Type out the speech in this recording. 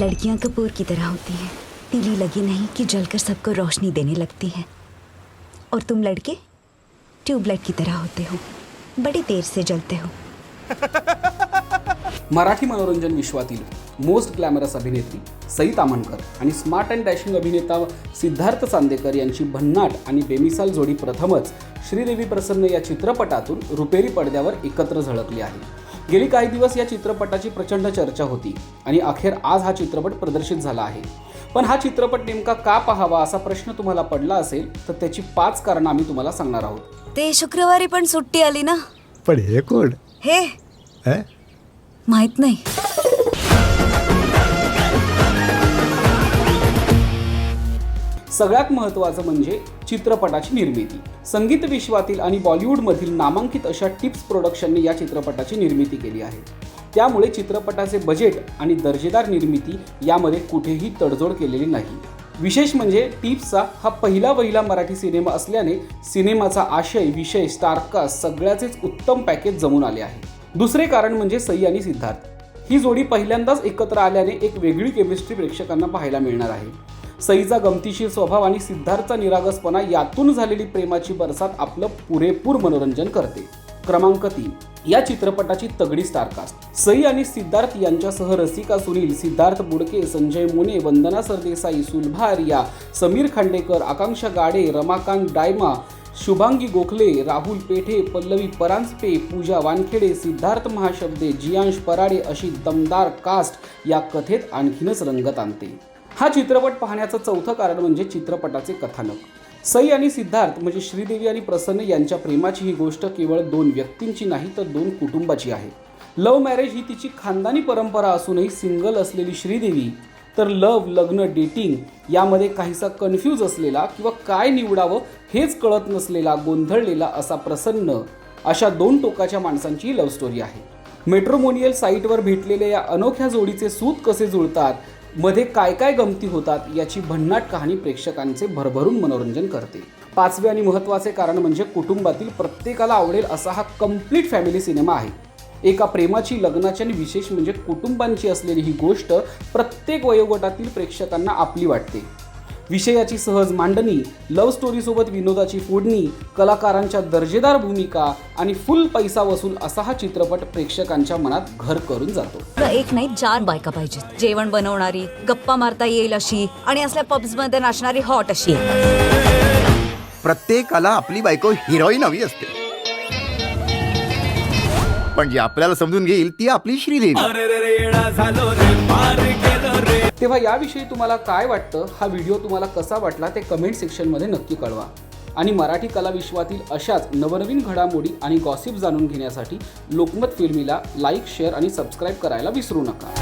लड़कियां कपूर की तरह होती हैं। तीली लगी नहीं कि जलकर सबको रोशनी देने लगती हैं। और तुम लड़के? ट्यूबलाइट की तरह होते हो। बड़ी देर से जलते हो। मराठी मनोरंजन विश्वातील मोस्ट ग्लॅमरस अभिनेत्री सई तामणकर आणि स्मार्ट अँड डॅशिंग अभिनेता सिद्धार्थ चांदेकर यांची भन्नाट आणि बेमिसाल जोडी प्रथमच श्रीदेवी प्रसन्न या चित्रपटातून रुपेरी पडद्यावर एकत्र झळकली आहे. गेली काही दिवस या चित्रपटाची प्रचंड चर्चा होती आणि अखेर आज हा चित्रपट प्रदर्शित झाला आहे. पण हा चित्रपट नेमका का पाहावा असा प्रश्न तुम्हाला पडला असेल तर त्याची पाच कारणं आम्ही तुम्हाला सांगणार आहोत. ते शुक्रवारी पण सुट्टी आली ना? पण हे कोण? हे? हे? माहीत नाही. सगळ्यात महत्त्वाचं म्हणजे चित्रपटाची निर्मिती. संगीत विश्वातील आणि बॉलिवूडमधील नामांकित अशा टिप्स प्रोडक्शनने या चित्रपटाची निर्मिती केली आहे. त्यामुळे चित्रपटाचे बजेट आणि दर्जेदार निर्मिती यामध्ये कुठेही तडजोड केलेली नाही. विशेष म्हणजे टिप्सचा हा पहिला वहिला मराठी सिनेमा असल्याने सिनेमाचा आशय विषय स्टारकास्ट सगळ्याचेच उत्तम पॅकेज जमून आले आहे. दुसरे कारण म्हणजे सई आणि सिद्धार्थ. ही जोडी पहिल्यांदाच एकत्र आल्याने एक वेगळी केमिस्ट्री प्रेक्षकांना पाहायला मिळणार आहे. सईचा गमतीशीर स्वभाव आणि सिद्धार्थचा निरागसपणा यातून झालेली प्रेमाची बरसात आपलं पुरेपूर मनोरंजन करते. क्रमांक तीन. या चित्रपटाची तगडी स्टारकास्ट सई आणि सिद्धार्थ यांच्यासह रसिका सुनील सिद्धार्थ बुडके संजय मोने वंदना सरदेसाई सुलभा आर्या समीर खांडेकर आकांक्षा गाडे रमाकांत डायमा शुभांगी गोखले राहुल पेठे पल्लवी परांजपे पूजा वानखेडे सिद्धार्थ महाशब्दे जियांश पराडे अशी दमदार कास्ट या कथेत आणखीनच रंगत आणते. हा चित्रपट पाहण्याचं चौथं कारण म्हणजे चित्रपटाचे कथानक. सई आणि सिद्धार्थ म्हणजे श्रीदेवी आणि प्रसन्न यांच्या प्रेमाची ही गोष्ट केवळ दोन व्यक्तींची नाही तर दोन कुटुंबाची आहे. लव्ह मॅरेज ही तिची खानदानी परंपरा असूनही सिंगल असलेली श्रीदेवी तर लव लग्न डेटिंग यामध्ये काहीसा कन्फ्यूज असलेला किंवा काय निवडावं हेच कळत नसलेला गोंधळलेला असा प्रसन्न अशा दोन टोकाच्या माणसांची लव्ह स्टोरी आहे. मेट्रोमोनियल साईटवर भेटलेल्या या अनोख्या जोडीचे सूत कसे जुळतात मध्ये काय काय गमती होतात याची भन्नाट कहाणी प्रेक्षकांचे भरभरून मनोरंजन करते. पाचवे आणि महत्त्वाचे कारण म्हणजे कुटुंबातील प्रत्येकाला आवडेल असा हा कंप्लीट फॅमिली सिनेमा आहे. एका प्रेमाची लग्नाची आणि विशेष म्हणजे कुटुंबांची असलेली ही गोष्ट प्रत्येक वयोगटातील प्रेक्षकांना आपली वाटते. विषयाची सहज मांडणी लव्ह स्टोरीसोबत विनोदाची फोडणी कलाकारांच्या दर्जेदार भूमिका आणि फुल पैसा वसूल असा हा चित्रपट प्रेक्षकांच्या मनात घर करून जातो. एक नाही चार बायका पाहिजेत. जेवण बनवणारी गप्पा मारता येईल अशी आणि असल्या पब्समध्ये नाचणारी हॉट अशी. प्रत्येकाला आपली बायको हिरोईन हवी असते. पण जी आपल्याला समजून घेईल ती आपली श्रीदेवी. तेव्हा याविषयी तुम्हाला काय वाटतं? हा व्हिडिओ तुम्हाला कसा वाटला? ते कमेंट सेक्शनमध्ये नक्की कळवा. आणि मराठी कलाविश्वातील अशाच नवनवीन घडामोडी आणि गॉसिप जाणून घेण्यासाठी लोकमत फिल्मीला लाईक शेअर आणि सबस्क्राईब करायला विसरू नका.